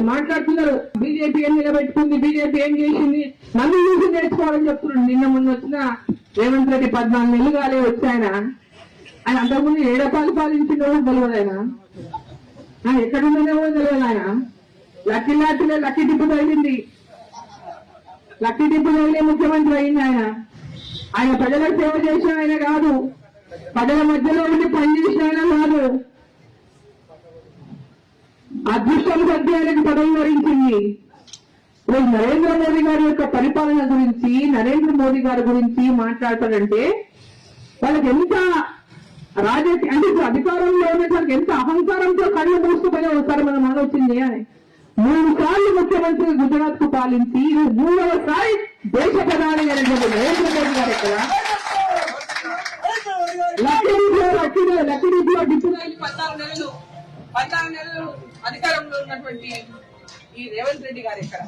వాళ్ళు మాట్లాడుతున్నారు. బీజేపీ ఏం నిలబెట్టుకుంది? బీజేపీ ఏం చేసింది? నన్ను చూసి నేర్చుకోవాలని చెప్తున్నాడు. నిన్న ముందు వచ్చిన రేవంత్ రెడ్డి పద్నాలుగు నెలలు కాలే వచ్చాయన ఆయన. అంతకుముందు ఏడపాలు పాలించిన కూడా తెలియదు ఆయన. ఎక్కడుందనే కూడా తెలియదు ఆయన. లక్కీ లాటిలే లక్కీ టిప్పు తగిలింది. లక్కీ టిప్పు తగిలే ముఖ్యమంత్రి అయింది ఆయన. ఆయన ప్రజలకు సేవ చేసిన ఆయన కాదు. ప్రజల మధ్యలో ఉండి పనిచేసిన ఆయన కాదు అదృష్టం కొద్దీ ఆయనకు పదవి వరించింది ఇప్పుడు నరేంద్ర మోదీ గారి యొక్క పరిపాలన గురించి నరేంద్ర మోదీ గారి గురించి మాట్లాడతారంటే వాళ్ళకి ఎంత రాజకీయ అంటే అధికారంలో ఉన్నటువంటి ఎంత అహంకారంతో కళ్ళు మూసుకుపోయి ఒకసారి మనం ఆలోచింది అని మూడు సార్లు ముఖ్యమంత్రి గుజరాత్కు పాలించి మూడవసారి దేశ ప్రధాని నరేంద్ర మోదీ గారు ఇక్కడ లక్కడీలో లక్కడీ లక్కడీలో డిప్యూటీ పద్నాలుగు నెలలు పద్నాలుగు నెలలు ఉన్నటువంటి ఈ రేవంత్ రెడ్డి గారు ఇక్కడ.